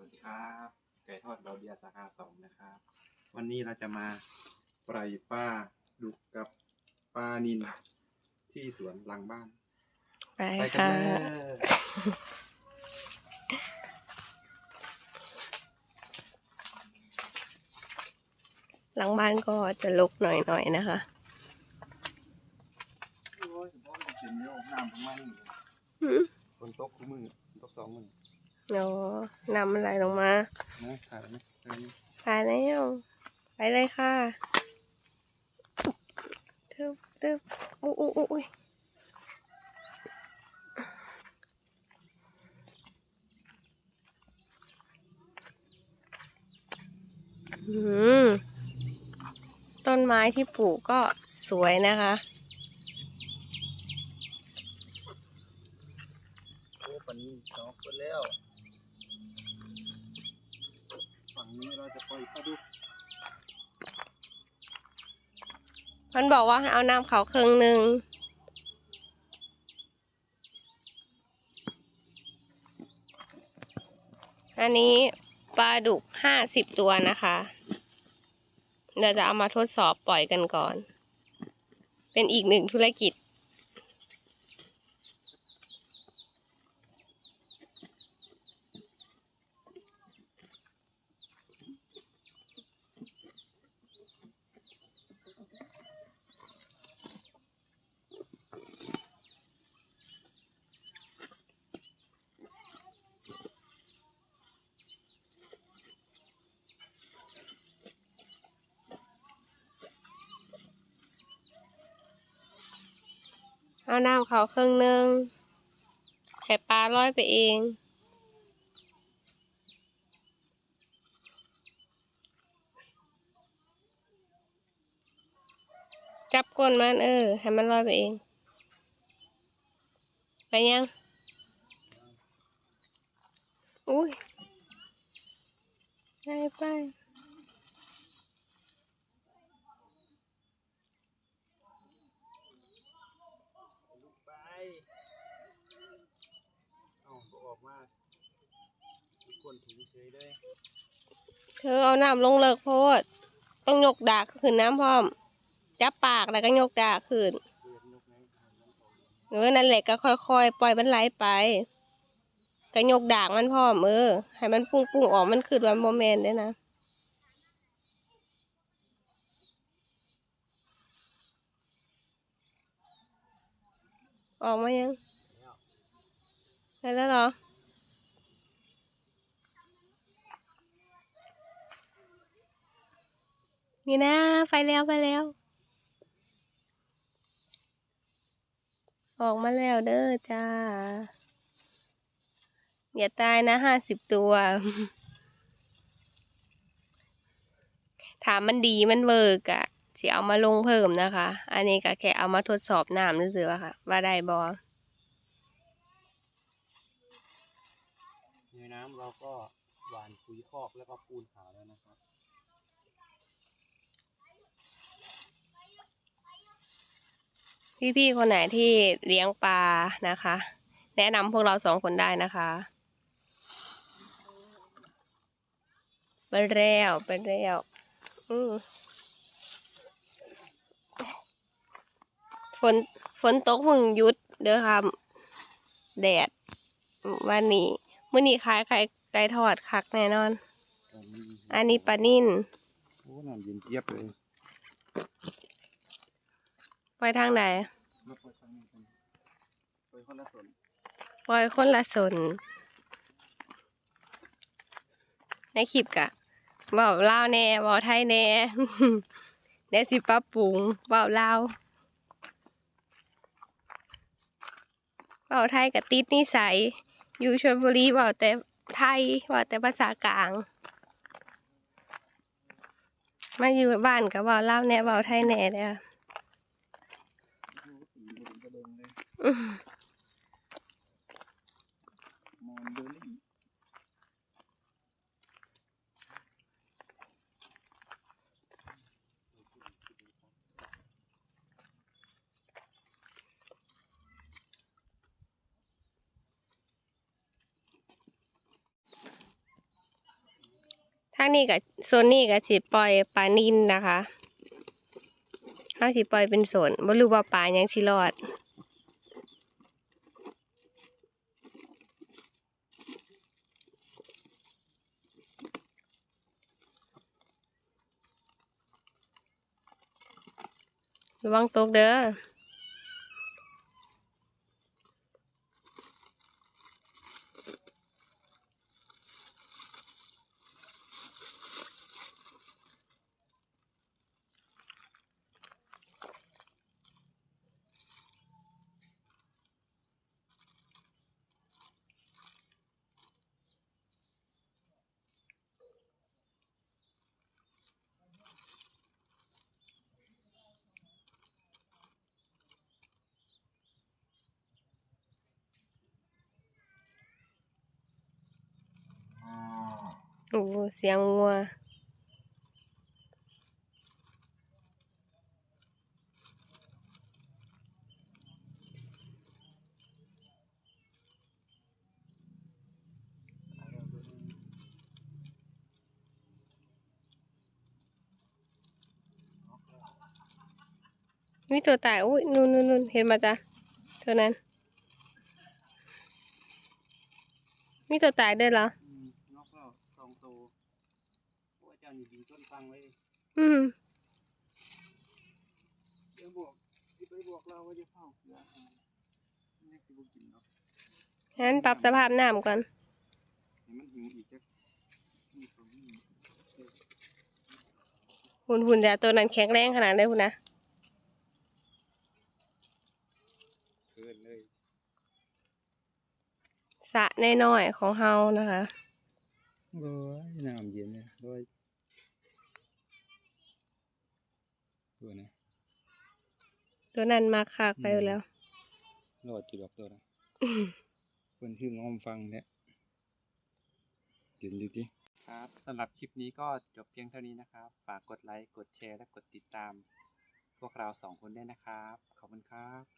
วัสดีครับ ไก่ทอดเราเบียร์สาขาสองนะครับ วันนี้เราจะมาปล่อยปลาดุกกับปลานินที่สวนหลังบ้าน ไปไปกันค่ะเลยหลังบ้านก็จะลกหน่อยๆนะคะ โอ้ยผมว่าเป็นโยกน้ำทั้งวันหืมฝนตกคู่มือฝนตกสองมือ เนาะนำอะไรลงมานะถ่ายไหมถ่ายไหมถ่ายแล้วไปเลยค่ะตึ๊บตึ๊บอุ้ยอุ้ยอุ้ยอืมต้นไม้ที่ปลูกก็สวยนะคะโอ้ปันนี้สองคนแล้ว ฝั่ง นี้เราจะปล่อยปลาดุกมันบอกว่าเอาน้ำเขาครึ่งหนึ่งอันนี้ปลาดุกห้าสิบตัวนะคะเดี๋ยวจะเอามาทดสอบปล่อยกันก่อน เป็นอีกหนึ่งธุรกิจ เอาน้ำเขาครึ่งหนึ่งให้ปลาลอยไปเอง จับก้นมันเออ ให้มันลอยไปเอง ไปยัง อุ้ยไปไป ลูกไป เอาบอกออกมาทุกคนถุง เฉยเลยเธอเอาน้ำลงเลิกโพด ต้องยกดากขึ้นน้ำพร้อม จับปากแล้วก็ยกดากขึ้นเรียกนกไงทางนั้นออกเออนั่นแหละก็ค่อยๆ ปล่อยมันไหลไปก็ยกดากมันพร้อมเออให้มันปุ้งปุ้งๆออกมันคือวันโมเมนต์ด้วยนะออกมายังแล้วได้แล้วเหรอ นี่นะ ไปแล้วไปแล้ว ออกมาแล้วเด้อจ้า อย่าตายนะห้าสิบตัว ถามมันดีมันเวิร์กอะสิเอามาลงเพิ่มนะคะ อันนี้ก็แค่เอามาทดสอบน้ำซื่อๆอะค่ะ ว่าได้บอในน้ำเราก็หวานปุ๋ยคอกแล้วก็ปูนขาวแล้วนะครับ พี่ๆคนไหนที่เลี้ยงปลานะคะ แนะนำพวกเราสองคนได้นะคะไปแล้วไปแล้วอืมฝนฝนตกมึงยุดเด้อครับแดด วันนี้มื้อนี้ขายไข่ไก่ทอดคักแน่นอน อันนี้ปลานิ่นโอ้น้ำเย็นเจี๊ยบเลย ไปทางไหนมาปล่อยทางนี้กันปล่อยคนละส่วนปล่อยคนละสนในคลิปกะเบาเล่าวแหน่เบาไทยแหน่เดี๋ยวสิปรับปรุงเบาเล่าวเบาไทยกับติดนิสัย อยู่ชลบุรีเบาแต่ไทยเบาแต่ภาษากลาง มาอยู่บ้านกับเบาเล่าวแหน่เบาไทยแหน่เลยค่ะ โอ้สีเหลืองก ระดงเลยมอนเบอร์รี่ทางนี้กับโซนนี้กับสิปล่อยปลานินนะคะ เฮาสิปล่อยเป็นโซนบ่รู้ว่าปลายังสิรอดระวังตกเด้อ โอ้เสียงงัวมีตัวตายอุ้ยนู่นนู่น สองตัวโอ้ยเจ้านี่ยิงต้นฟังไว้ดิอืมเดี๋ยวบอกสิไปบอกเราว่าจะเฝ้าเกลือให้นี่คือบ่กินเนาะงั้นปรับสภาพน้ำก่อนให้มันหิวอีกจักนี่สองนี่หุ่นหุ่นเดี๋ยวตัวนั้นแข็งแรงขนาดได้หุ่นนะเกินเลยสระน้อยๆของเฮานะคะ โอ้ยน้ำเย็นเลยโอ้ยตัวนะตัวนั้นมาคักไปอยู่แล้วรอดจุดดอกตัวนะคนที่ง้อมฟังเนี่ยเห็นดูดิครับสำหรับคลิปนี้ก็จบเพียงเท่านี้นะครับ ฝากกดไลค์ กดแชร์ และกดติดตาม พวกเราสองคนด้วยนะครับ ขอบคุณครับ